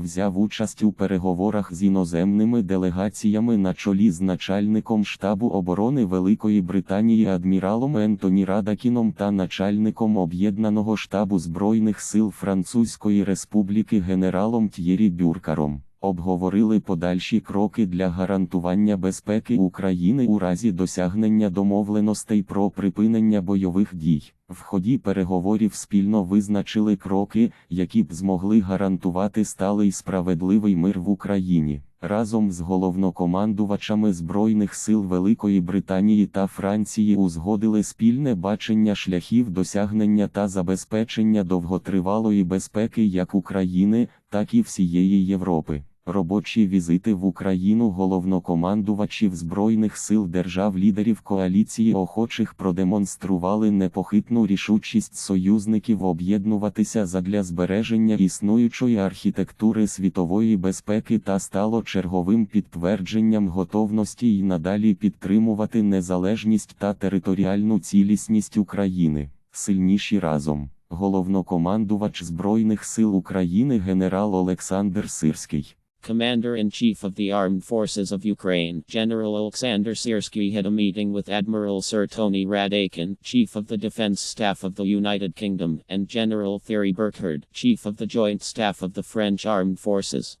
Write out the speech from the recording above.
взяв участь у переговорах з іноземними делегаціями на чолі з начальником штабу оборони Великої Британії адміралом Ентоні Радакіном та начальником об'єднаного штабу Збройних сил Французької Республіки генералом Т'єрі Бюркаром. Обговорили подальші кроки для гарантування безпеки України у разі досягнення домовленостей про припинення бойових дій. В ході переговорів спільно визначили кроки, які б змогли гарантувати сталий справедливий мир в Україні. Разом з головнокомандувачами Збройних сил Великої Британії та Франції узгодили спільне бачення шляхів досягнення та забезпечення довготривалої безпеки як України, так і всієї Європи. Робочі візити в Україну головнокомандувачів Збройних сил держав-лідерів коаліції охочих продемонстрували непохитну рішучість союзників об'єднуватися задля збереження існуючої архітектури світової безпеки та стало черговим підтвердженням готовності й надалі підтримувати незалежність та територіальну цілісність України. Сильніші разом. Головнокомандувач Збройних сил України генерал Олександр Сирський. Commander-in-Chief of the Armed Forces of Ukraine, General Alexander Siersky had a meeting with Admiral Sir Tony Radakin, Chief of the Defense Staff of the United Kingdom, and General Thierry Burkhardt, Chief of the Joint Staff of the French Armed Forces.